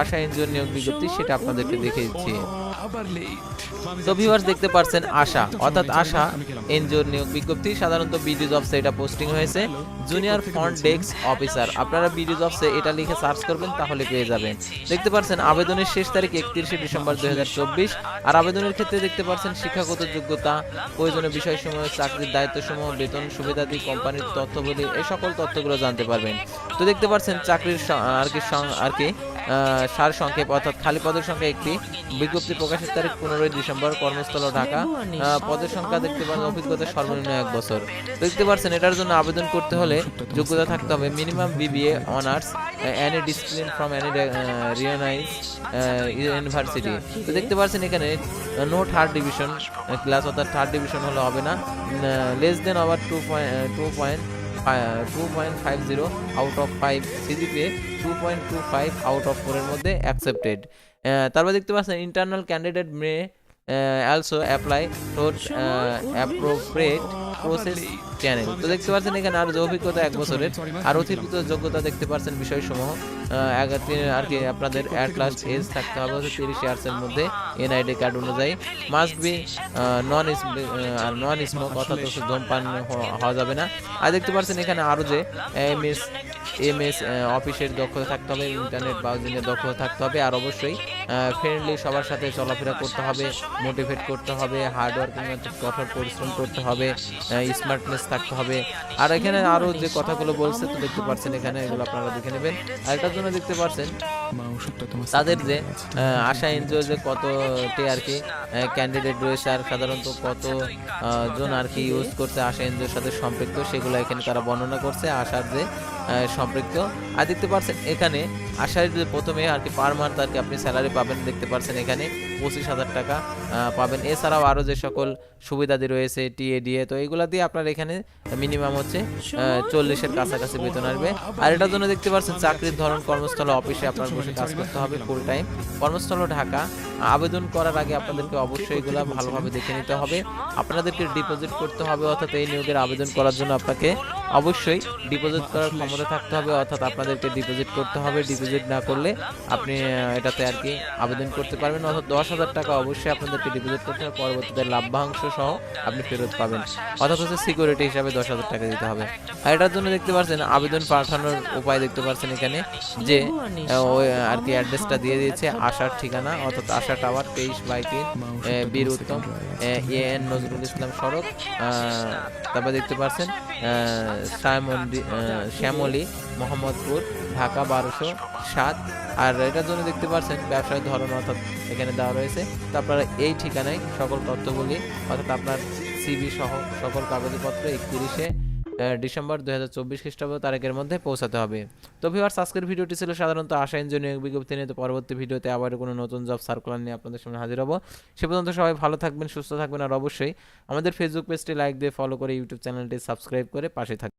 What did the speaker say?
আশা NGO নিয়োগ বিজ্ঞপ্তি সেটা আপনাদেরকে দেখে দিচ্ছি। তো ভিউয়ার্স দেখতে পাচ্ছেন আশা অর্থাৎ আশা এনজিওর নিয়োগ বিজ্ঞপ্তি। সাধারণত বিডি জবসে এটা পোস্টিং হয়েছে। জুনিয়র ফ্রন্ট ডেস্ক অফিসার আপনারা বিডি জবসে এটা লিখে সার্চ করবেন তাহলে পেয়ে যাবেন। দেখতে পাচ্ছেন আবেদনের শেষ তারিখ একত্রিশে ডিসেম্বর দুই আর আবেদনের ক্ষেত্রে দেখতে পাচ্ছেন শিক্ষাগত যোগ্যতা প্রয়োজনীয় বিষয়সমূহ চাকরির দায়িত্বসমূহ বেতন সুবিধাদি কোম্পানির তথ্যবলী এই সকল তথ্যগুলো জানতে পারবেন। তো দেখতে পাচ্ছেন চাকরির আর কি আর কি সার সংক্ষেপ, অর্থাৎ খালি পদের সংখ্যা একটি। বিজ্ঞপ্তি প্রকাশের তারিখ পনেরোই ডিসেম্বর, কর্মস্থল ঢাকা। পদের সংখ্যা দেখতে পারেন, অভিজ্ঞতা সর্বনিম্ন এক বছর। দেখতে পাচ্ছেন এটার জন্য আবেদন করতে হলে যোগ্যতা থাকতে হবে minimum BBA, honours any discipline from any recognized university তো দেখতে পাচ্ছেন এখানে নো থার্ড ডিভিশন ক্লাস অর্থাৎ থার্ড ডিভিশন হলে হবে না। লেস দেন আবার two point two point two point five zero out of five CGPA two point two five out of ফোরের মধ্যে অ্যাকসেপ্টেড তারপর দেখতে পাচ্ছেন internal candidate may also apply for appropriate process channel তো দেখতে পাচ্ছেন, এখানে আর যে অভিজ্ঞতা এক বছরের, আর অতিরিক্ত যোগ্যতা দেখতে পাচ্ছেন বিষয়সমূহ। আর কি আপনাদের অ্যাট লাস্ট এজ থাকতে হবে হচ্ছে তিরিশ ইয়ার্সের মধ্যে এনআইডি কার্ড অনুযায়ী। মাস্ট বি নন আর নন স্মোক অর্থাৎ ধূমপান হওয়া যাবে না। আর দেখতে পাচ্ছেন, এখানে আরও যে, এম এস এম এস অফিসের দক্ষতা থাকতে হবে, ইন্টারনেট ব্রাউজিংয়ের দক্ষতা থাকতে হবে, আর অবশ্যই ফ্রেন্ডলি সবার সাথে চলাফেরা করতে হবে মোটিভেট করতে হবে হার্ড ওয়ার্কিং কঠোর পরিশ্রম করতে হবে স্মার্টনেস থাকতে হবে। আর এখানে আরও যে কথাগুলো বলছে, তো দেখতে পাচ্ছেন এখানে, এগুলো আপনারা দেখে নেবেন। আর এটার জন্য দেখতে পাচ্ছেন, তাদের যে আশা এনজিও যে কতটি আর কি ক্যান্ডিডেট রয়েছে, আর সাধারণত কত জন আর কি ইউজ করছে আশা এনজিওর সাথে সম্পৃক্ত, সেগুলো এখানে তারা বর্ণনা করছে, আশার যে সম্পৃক্ত। আর দেখতে পাচ্ছেন এখানে আশার যে প্রথমে আর কি পার মান্থ আর কি আপনি স্যালারি পাবেন, দেখতে পাচ্ছেন এখানে পঁচিশ হাজার টাকা পাবেন। এছাড়াও আরও যে সকল সুবিধাদি রয়েছে টিএডিএ তো এইগুলা দিয়ে আপনার এখানে মিনিমাম হচ্ছে চল্লিশের কাছাকাছি বেতন আসবে। আর এটার জন্য দেখতে পাচ্ছেন চাকরির ধরন কর্মস্থল অফিসে আপনার বসে কাজ করতে হবে ফুল টাইম কর্মস্থল ঢাকা আবেদন করার আগে আপনাদেরকে অবশ্যই এগুলো ভালোভাবে দেখে নিতে হবে। আপনাদেরকে ডিপোজিট করতে হবে, অর্থাৎ এই নিয়োগের আবেদন করার জন্য আপনাকে অবশ্যই ডিপোজিট করার ক্ষমতা থাকতে হবে, অর্থাৎ আপনাদেরকে ডিপোজিট করতে হবে। ডিপোজিট না করলে আপনি এটাতে আর কি আবেদন করতে পারবেন অর্থাৎ দশ হাজার টাকা অবশ্যই আপনাদেরকে ডিপোজিট করতে হবে, পরবর্তীতে লাভ্যাংশ সহ আপনি ফেরত পাবেন। অর্থাৎ হচ্ছে সিকিউরিটি হিসাবে দশ হাজার টাকা দিতে হবে। আর এটার জন্য দেখতে পাচ্ছেন আবেদন পাঠানোর উপায় দেখতে পাচ্ছেন এখানে যে আর কি অ্যাড্রেসটা দিয়ে দিয়েছে, আসার ঠিকানা, অর্থাৎ আশা টাওয়ার তেইশ বাই তিন বীর উত্তম এ এন নজরুল ইসলাম সড়ক তারপর দেখতে পাচ্ছেন শ্যামলী মোহাম্মদপুর ঢাকা বারোশো সাত। আর এটার জন্য দেখতে পাচ্ছেন ব্যবসায়ের ধরন অর্থাৎ এখানে দেওয়া রয়েছে। তো আপনারা এই ঠিকানায় সকল তথ্যগুলি অর্থাৎ আপনার সিবি সহ সকল কাগজপত্র একত্রিশে ডিসেম্বর দু হাজার চব্বিশ খ্রিস্টাব্দ তারিখের মধ্যে পৌঁছাতে হবে। তো ভিউয়ার্স আজকের ভিডিওটি ছিল সাধারণত আশা ইঞ্জিনিয়ারিং বিজ্ঞপ্তি নিয়ে। তো পরবর্তী ভিডিওতে আবার কোনো নতুন জব সার্কুলার নিয়ে আপনাদের সামনে হাজির হব। সে পর্যন্ত সবাই ভালো থাকবেন, সুস্থ থাকবেন আর অবশ্যই আমাদের ফেসবুক পেজটি লাইক দিয়ে ফলো করে ইউটিউব চ্যানেলটি সাবস্ক্রাইব করে পাশে থাকবেন।